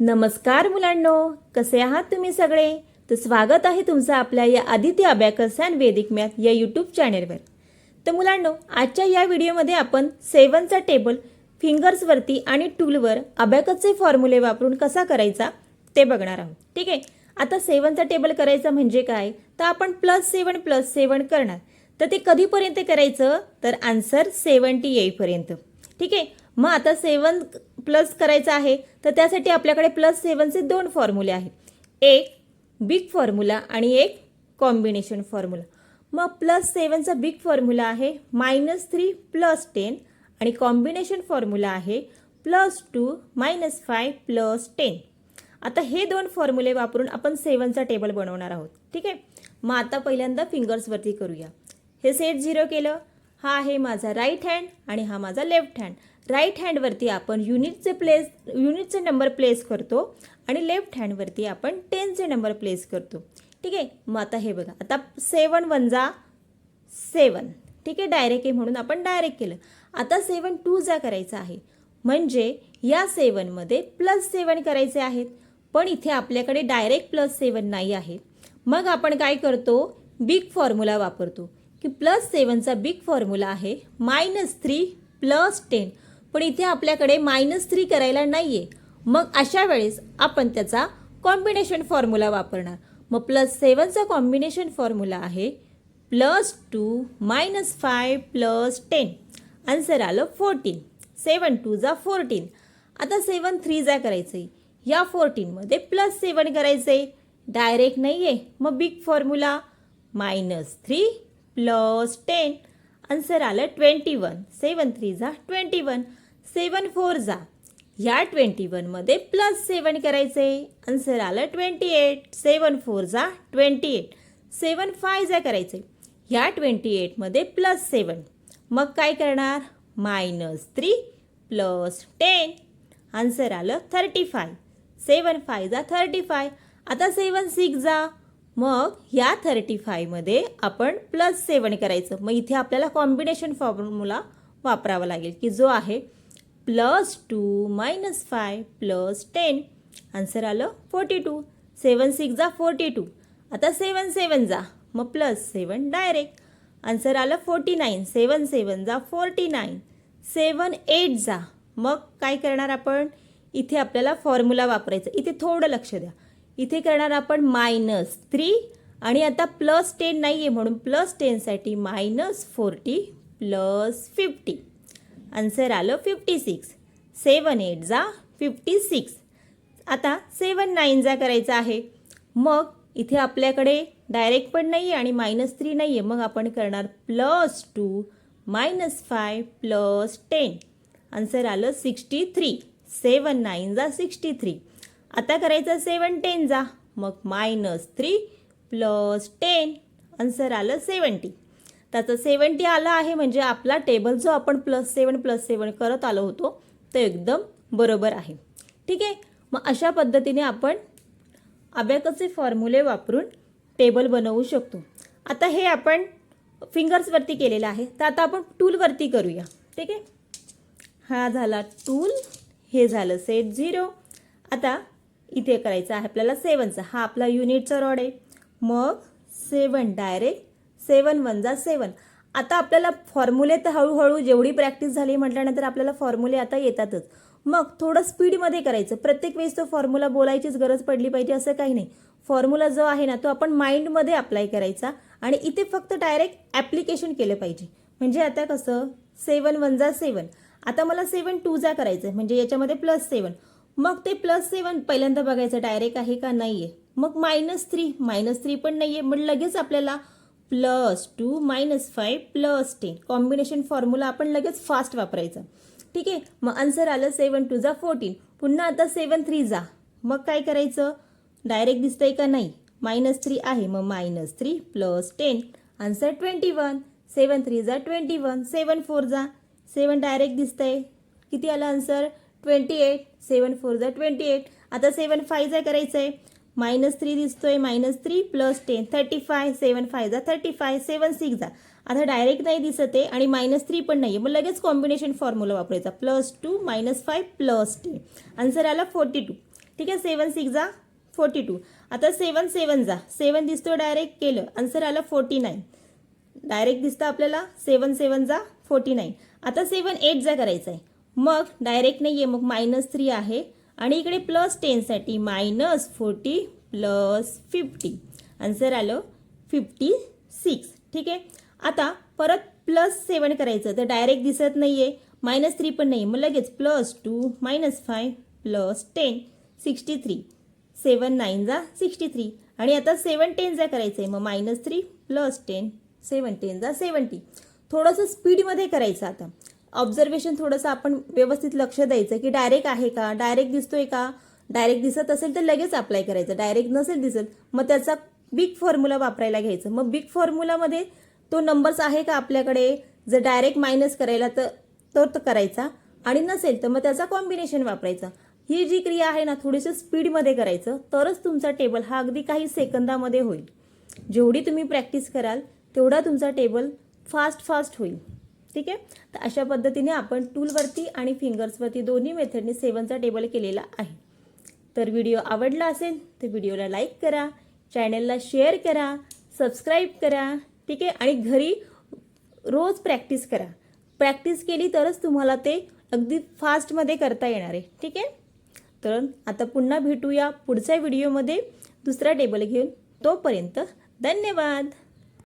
नमस्कार मुलांनो कसे आहात तुम्ही सगळे? तर स्वागत आहे तुमचं आपल्या या Aditya abacus and Vedic math या यूट्यूब चॅनेलवर तर मुलांनो आजच्या या व्हिडिओमध्ये आपण सेवनचा टेबल फिंगर्सवरती आणि टूलवर अबॅकसचे फॉर्म्युले वापरून कसा करायचा ते बघणार आहोत. ठीक आहे? आता सेवनचा टेबल करायचा म्हणजे काय? तर आपण प्लस सेवन प्लस सेवन करणार. तर ते कधीपर्यंत करायचं? तर आन्सर सेवन्टी येईपर्यंत. ठीक आहे? मग आता सेवन प्लस करायचं आहे तर त्यासाठी आपल्याकडे प्लस सेवनचे दोन फॉर्म्युले आहेत. एक बिग फॉर्म्युला आणि एक कॉम्बिनेशन फॉर्म्युला. मग प्लस सेवनचा बिग फॉर्म्युला आहे मायनस थ्री प्लस टेन आणि कॉम्बिनेशन फॉर्म्युला आहे plus two minus five plus ten. आता हे दोन फॉर्म्युले वापरून आपण सेवनचा टेबल बनवणार आहोत ठीक आहे? मग आता पहिल्यांदा फिंगर्सवरती करूया. हे सेट झिरो केलं. हा आहे माझा राईट हँड आणि हा माझा लेफ्ट हँड राईट हँडवरती आपण युनिटचे प्लेस युनिटचे नंबर प्लेस करतो आणि लेफ्ट हँडवरती आपण टेनचे नंबर प्लेस करतो. ठीक आहे? मग आता हे बघा. आता सेवन वन जा सेवन ठीक आहे? डायरेक्ट आहे म्हणून आपण डायरेक्ट केलं. आता सेवन टू जा करायचं आहे. म्हणजे या सेवनमध्ये प्लस सेवन करायचे आहेत. पण इथे आपल्याकडे डायरेक्ट प्लस सेवन नाही आहे. मग आपण काय करतो? बिग फॉर्म्युला वापरतो. की प्लस सेवनचा बिग फॉर्म्युला आहे मायनस थ्री प्लस टेन पण इथे आपल्याकडे मायनस थ्री करायला नाही आहे मग अशा वेळेस आपण त्याचा कॉम्बिनेशन फॉर्म्युला वापरणार. मग प्लस सेवनचा कॉम्बिनेशन फॉर्म्युला आहे plus two minus five plus ten answer आलं फोर्टीन सेवन टू जा फोर्टीन आता सेवन थ्री जा करायचं आहे या फोर्टीनमध्ये प्लस सेवन करायचं आहे डायरेक्ट नाही आहे मग big formula minus three plus ten answer आलं ट्वेंटी वन सेवन थ्री जा ट्वेंटी वन सेवन फोर जा. ह्या ट्वेंटी वनमध्ये प्लस सेवन करायचं. आहे आन्सर आलं ट्वेंटी एट सेवन फोर जा ट्वेंटी एट सेवन फाय जा करायचे. ह्या ट्वेंटी एटमध्ये प्लस सेवन. मग काय करणार? Minus three plus ten answer आलं थर्टी फाय सेवन फाय जा थर्टी फाय आता सेवन सिक्स जा. मग ह्या थर्टी फायमध्ये आपण प्लस सेवन करायचं. मग इथे आपल्याला कॉम्बिनेशन फॉर्म्युला वापरावा लागेल की जो आहे plus two minus five plus ten. Answer आलं फोर्टी टू सेवन सिक्स जा फोर्टी टू आता सेवन सेवन जा. मग प्लस सेवन डायरेक्ट आन्सर आलं फोर्टी नाईन सेवन सेवन जा फोर्टी नाईन सेवन एट जा. मग काय करणार आपण? इथे आपल्याला फॉर्म्युला वापरायचं. इथे थोडं लक्ष द्या. इथे करणार आपण मायनस थ्री आणि आता प्लस टेन नाही आहे म्हणून plus टेनसाठी minus forty plus fifty answer आलं फिफ्टी सिक्स सेवन एट जा फिफ्टी सिक्स आता सेवन नाईन जा करायचं आहे. मग इथे आपल्याकडे डायरेक्ट पण नाही आहे आणि मायनस थ्री नाही आहे मग आपण करणार plus two minus five plus ten answer आलं सिक्स्टी थ्री सेवन नाईन जा सिक्स्टी थ्री आता करायचं सेवन टेन जा. मग minus three plus ten answer आलं सेवन्टी त्याचं सेवन्टी आलं आहे म्हणजे आपला टेबल जो आपण प्लस सेवन प्लस सेवन करत आलो होतो तो एकदम बरोबर आहे. ठीक आहे? मग अशा पद्धतीने आपण अबॅकचे फॉर्म्युले वापरून टेबल बनवू शकतो. आता हे आपण फिंगर्सवरती केलेलं आहे. तर आता आपण टूलवरती करूया. ठीक आहे? हा झाला टूल हे झालं सेट झिरो आता इथे करायचं आहे आपल्याला सेवनचा हा आपला युनिटचा रॉड आहे. मग सेवन डायरेक्ट सेवन वन जा सेवन. आता आपल्याला फॉर्म्युले तर हळूहळू जेवढी प्रॅक्टिस झाली म्हटल्यानंतर आपल्याला फॉर्म्युले आता येतातच. मग थोडं स्पीडमध्ये करायचं. प्रत्येक वेळेस तो फॉर्म्युला बोलायचीच गरज पडली पाहिजे असं काही नाही. फॉर्म्युला जो आहे ना तो आपण माइंडमध्ये अप्लाय करायचा आणि इथे फक्त डायरेक्ट ॲप्लिकेशन केलं पाहिजे. म्हणजे आता कसं? सेवन वन जा सेवन. आता मला सेवन टू जा करायचं आहे म्हणजे याच्यामध्ये प्लस सेवन. मग ते प्लस सेवन पहिल्यांदा बघायचं डायरेक्ट आहे का नाही आहे मग मायनस थ्री मायनस थ्री पण नाही आहे मग लगेच आपल्याला plus two minus five plus ten. Combination formula आपण लगेच फास्ट वापरायचा. ठीक आहे? मग आन्सर आलं सेवन टू जा फोर्टीन पुन्हा आता सेवन थ्री जा. मग काय करायचं? डायरेक्ट दिसतंय का नाही? मायनस थ्री आहे. मग minus three plus ten answer twenty one seven three जा ट्वेंटी वन सेवन फोर जा. सेवन डायरेक्ट दिसतंय. किती आलं answer twenty eight seven four जा ट्वेंटी एट आता सेवन फाय जा करायचं आहे मायनस थ्री दिसतोय minus three plus ten. Thirty five seven five जा. थर्टी फाय सेवन सिक्स जा. आता डायरेक्ट नाही दिसत आहे आणि मायनस थ्री पण नाही आहे मग लगेच कॉम्बिनेशन फॉर्म्युला वापरायचा. Plus two minus five plus ten. Answer आला फोर्टी टू ठीक आहे? सेवन सिक्स जा. फोर्टी टू आता सेवन सेवन जा. सेवन दिसतो डायरेक्ट केलं. आन्सर आलं फोर्टी नाईन डायरेक्ट दिसतं आपल्याला. सेवन सेवन जा. फोर्टी नाईन आता सेवन एट जा करायचं आहे मग डायरेक्ट नाही आहे मग मायनस थ्री आहे. आणि इकडे plus टेनसाठी minus forty plus fifty answer आलं? फिफ्टी सिक्स ठीक आहे? आता परत प्लस सेवन करायचं तर डायरेक्ट दिसत नाही आहे मायनस थ्री पण नाही मग लगेच plus two minus five plus ten sixty three seven nine जा सिक्स्टी थ्री आणि आता सेवन टेन जा करायचं आहे मग minus three plus ten seven ten जा सेवन्टी थोडंसं स्पीडमध्ये करायचं आता. ऑब्झर्वेशन थोडंसं आपण व्यवस्थित लक्ष द्यायचं की डायरेक्ट आहे का? डायरेक्ट दिसतोय का? डायरेक्ट दिसत असेल तर लगेच अप्लाय करायचं. डायरेक्ट नसेल दिसत मग त्याचा बिग फॉर्म्युला वापरायला घ्यायचं. मग बिग फॉर्म्युलामध्ये तो नंबर्स आहे का आपल्याकडे? जर डायरेक्ट मायनस करायला तर तर तो करायचा. आणि नसेल तर मग त्याचा कॉम्बिनेशन वापरायचा. ही जी क्रिया आहे ना थोडीशी स्पीडमध्ये करायचं. तरच तुमचा टेबल हा अगदी काही सेकंदामध्ये होईल. जेवढी तुम्ही प्रॅक्टिस कराल तेवढा तुमचा टेबल फास्ट फास्ट होईल. ठीक आहे? तर अशा पद्धतीने आपण टूलवरती आणि फिंगर्सवरती दोन्ही मेथडने सेवनचा टेबल केलेला आहे. तर व्हिडिओ आवडला असेल तर व्हिडिओला लाईक करा चॅनलला शेअर करा सबस्क्राईब करा ठीक आहे? आणि घरी रोज प्रॅक्टिस करा. प्रॅक्टिस केली तरच तुम्हाला ते अगदी फास्टमध्ये करता येणार आहे. ठीक आहे? तर आता पुन्हा भेटूया पुढच्या व्हिडिओमध्ये दुसरा टेबल घेऊन. तोपर्यंत धन्यवाद!